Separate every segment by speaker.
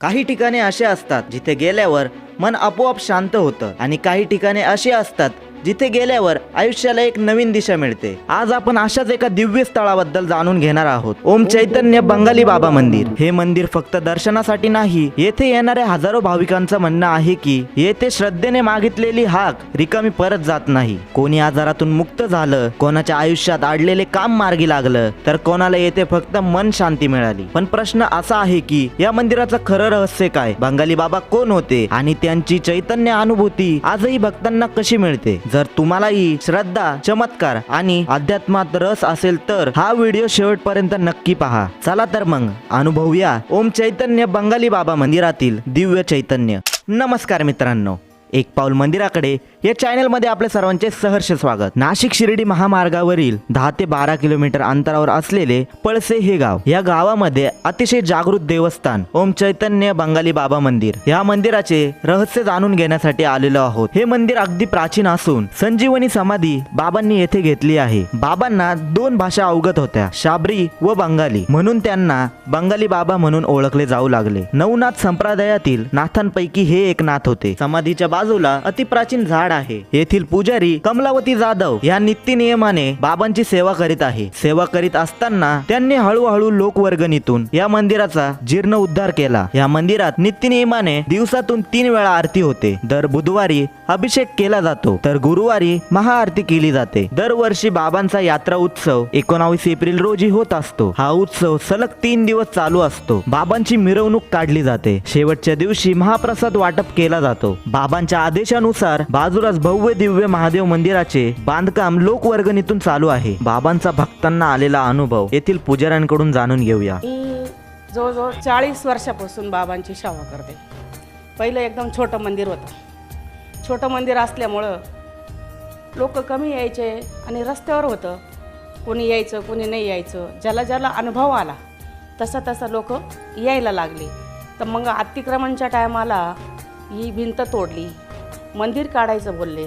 Speaker 1: काही ठिकाणे असे असतात जिथे गेल्यावर मन आपोआप शांत होतं आणि काही ठिकाणे अशी असतात जिथे गेल्यावर आयुष्याला एक नवीन दिशा मिळते. आज आपण अशाच एका दिव्य स्थळाबद्दल जाणून घेणार आहोत. ओम चैतन्य बंगाली बाबा मंदिर. हे मंदिर फक्त दर्शनासाठी नाही येथे येणाऱ्या हजारो भाविकांचं म्हणणं आहे की येथे श्रद्धेने मागितलेली हाक रिकामी परत जात नाही. कोणी आजारातून मुक्त झालं कोणाच्या आयुष्यात अडलेले काम मार्गी लागलं तर कोणाला येथे फक्त मन शांती मिळाली. पण प्रश्न असा आहे की या मंदिराचं खरं रहस्य काय? बंगाली बाबा कोण होते? आणि त्यांची चैतन्य अनुभूती आजही भक्तांना कशी मिळते? जर तुम्हालाही श्रद्धा चमत्कार आणि अध्यात्मात रस असेल तर हा व्हिडिओ शेवटपर्यंत नक्की पहा. चला तर मग अनुभवूया ओम चैतन्य बंगाली बाबा मंदिरातील दिव्य चैतन्य. नमस्कार मित्रांनो एक पाऊल मंदिराकडे या चॅनलमध्ये आपल्या सर्वांचे सहर्ष स्वागत. नाशिक शिर्डी महामार्गावरील दहा ते बारा किलोमीटर अंतरावर असलेले पळसे हे गाव या गावामध्ये अतिशय जागृत देवस्थान ओम चैतन्य बंगाली बाबा मंदिर या मंदिराचे रहस्य जाणून घेण्यासाठी आलेलो आहोत. हे मंदिर अगदी प्राचीन असून संजीवनी समाधी बाबांनी येथे घेतली आहे. बाबांना दोन भाषा अवगत होत्या शाबरी व बंगाली. म्हणून त्यांना बंगाली बाबा म्हणून ओळखले जाऊ लागले. नवनाथ संप्रदायातील नाथांपैकी हे एक नाथ होते. समाधीच्या बाजूला अतिप्राचीन झाड आहे. येथील पुजारी कमलावती जाधव या नित्य नियमाने बाबांची सेवा करीत आहे. सेवा करीत असताना त्यांनी हळूहळू लोकवर्गणीतून या मंदिराचा जीर्ण उद्धार केला. या मंदिरात नित्य नियमाने दिवसातून तीन वेळा आरती होते. दर बुधवारी अभिषेक केला जातो. तर गुरुवारी महाआरती केली जाते. दरवर्षी बाबांचा यात्रा उत्सव एकोणावीस एप्रिल रोजी होत असतो. हा उत्सव सलग तीन दिवस चालू असतो. बाबांची मिरवणूक काढली जाते. शेवटच्या दिवशी महाप्रसाद वाटप केला जातो. बाबांच्या आदेशानुसार बाजू बाजूलाच भव्य दिव्य महादेव मंदिराचे बांधकाम लोकवर्गणीतून चालू आहे. बाबांचा भक्तांना आलेला अनुभव येथील पुजाऱ्यांकडून जाणून घेऊया.
Speaker 2: जवळजवळ चाळीस वर्षापासून बाबांची सेवा करते. पहिलं एकदम छोटं मंदिर होतं. छोटं मंदिर असल्यामुळं लोक कमी यायचे आणि रस्त्यावर होतं. कोणी यायचं कोणी नाही यायचं. ज्याला ज्याला अनुभव आला तसा तसा लोक यायला लागले. तर मग अतिक्रमणच्या टायमाला ही भिंत तोडली. मंदिर काढायचं बोलले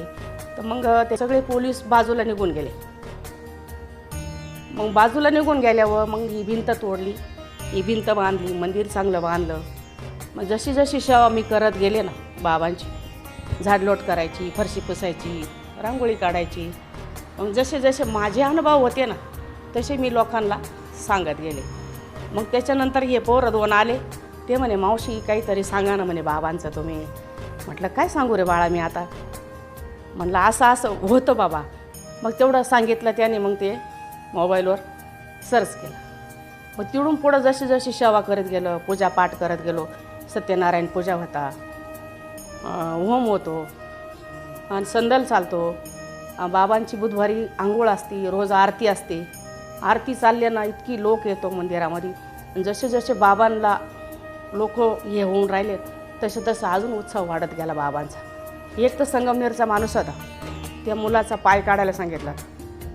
Speaker 2: तर मग ते सगळे पोलीस बाजूला निघून गेले. मग बाजूला निघून गेल्यावर मग ही भिंत तोडली ही भिंत बांधली मंदिर चांगलं बांधलं. मग जशी जशी सेवा मी करत गेले ना बाबांची झाडलोट करायची फरशी पुसायची रांगोळी काढायची मग जसे जसे माझे अनुभव होते ना तसे मी लोकांना सांगत गेले. मग त्याच्यानंतर हे पोरं दोन आले ते म्हणे मावशी काहीतरी सांगा ना म्हणे बाबांचं तुम्ही. म्हटलं काय सांगू रे बाळा मी आता? म्हटलं असं असं होतं बाबा. मग तेवढं सांगितलं त्याने मग ते मोबाईलवर सर्च केलं. मग तिकडून पुढं जशी जशी सेवा करत गेलं पूजापाठ करत गेलो सत्यनारायण पूजा होता होम होतो आणि संदल चालतो बाबांची बुधवारी आंघोळ असते रोज आरती असते. आरती चालल्यानं इतकी लोक येतो मंदिरामध्ये. आणि जसे जसे बाबांना लोक हे होऊन राहिले तसं तसं अजून उत्सव वाढत गेला बाबांचा. एक तर संगमनेरचा माणूस होता. त्या मुलाचा पाय काढायला सांगितला.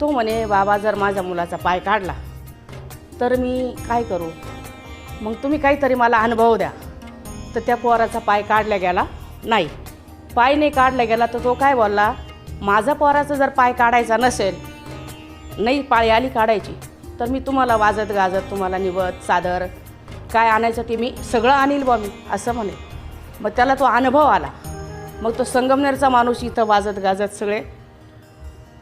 Speaker 2: तो म्हणे बाबा जर माझ्या मुलाचा पाय काढला तर मी काय करू? मग तुम्ही काहीतरी मला अनुभव द्या. तर त्या पोराचा पाय काढला गेला. नाही पाय नाही काढला गेला तर तो काय बोलला? माझा पोराचा जर पाय काढायचा नसेल नाही पाळी आली काढायची तर मी तुम्हाला वाजत गाजत तुम्हाला निवत सादर काय आणायचं ते मी सगळं आणील बा मी असं म्हणे. मग त्याला तो अनुभव आला. मग तो संगमनेरचा माणूस इथं वाजत गाजत सगळे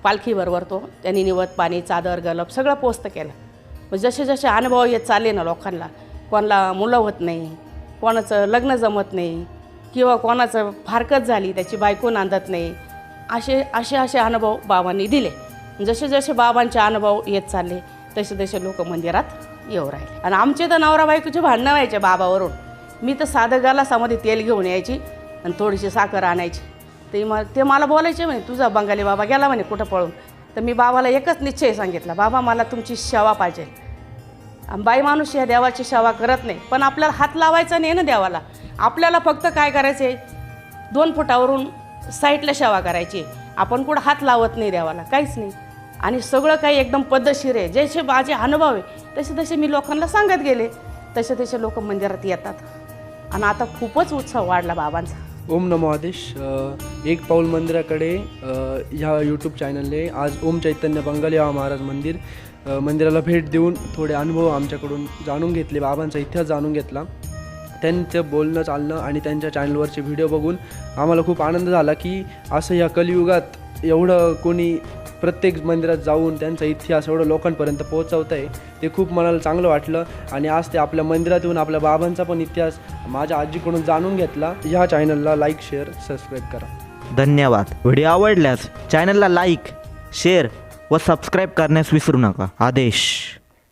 Speaker 2: पालखीबरोबर तो त्यांनी निवत पाणी चादर गलप सगळं पोस्त केलं. मग जसे जसे अनुभव येत चालले ना लोकांना कोणाला मुलं होत नाही कोणाचं लग्न जमत नाही किंवा कोणाचं फारकत झाली त्याची बायको नांदत नाही असे असे असे अनुभव बाबांनी दिले. जसे जसे बाबांचे अनुभव येत चालले तसे तसे लोक मंदिरात येऊ राहिले. आणि आमचे तर नवरा बायकोचे भांडणं व्हायचे बाबावरून. मी तर साधं गलासामध्ये तेल घेऊन यायची आणि थोडीशी साखर आणायची. ते म ते मला बोलायचे म्हणे तुझा बंगाली बाबा गेला म्हणे कुठं पळून? तर मी बाबाला एकच निश्चय सांगितला बाबा मला तुमची सेवा पाहिजे. बाई माणूस ह्या देवाची सेवा करत नाही पण आपल्याला हात लावायचा नाही ना देवाला. आपल्याला फक्त काय करायचे दोन फुटावरून साईडला सेवा करायची. आपण कुठं हात लावत नाही देवाला काहीच नाही. आणि सगळं काही एकदम पद्धतशीर आहे. जसे माझे अनुभव आहे तसे तसे मी लोकांना सांगत गेले. तसे तसे लोक मंदिरात येतात. आणि आता खूपच उत्सव वाढला बाबांचा.
Speaker 3: ओम नमो आदेश. एक पाऊल मंदिराकडे ह्या यूट्यूब चॅनलने आज ओम चैतन्य बंगाल या महाराज मंदिर मंदिराला भेट देऊन थोडे अनुभव आमच्याकडून जाणून घेतले बाबांचा इतिहास जाणून घेतला. त्यांचं बोलणं चालणं आणि त्यांच्या चॅनलवरचे व्हिडिओ बघून आम्हाला खूप आनंद झाला की असं या कलियुगात एवढं कोणी प्रत्येक मंदिरात जाऊन त्यांचा इतिहास एवढं लोकांपर्यंत पोहोचवत आहे ते खूप मनाला चांगलं वाटलं. आणि आज ते आपल्या मंदिरात येऊन आपल्या बाबांचा पण इतिहास माझ्या आजीकडून जाणून घेतला. ह्या चॅनलला लाईक शेअर सबस्क्राईब करा.
Speaker 1: धन्यवाद. व्हिडिओ आवडल्यास चॅनलला लाईक शेअर व सबस्क्राईब करण्यास विसरू नका. आदेश.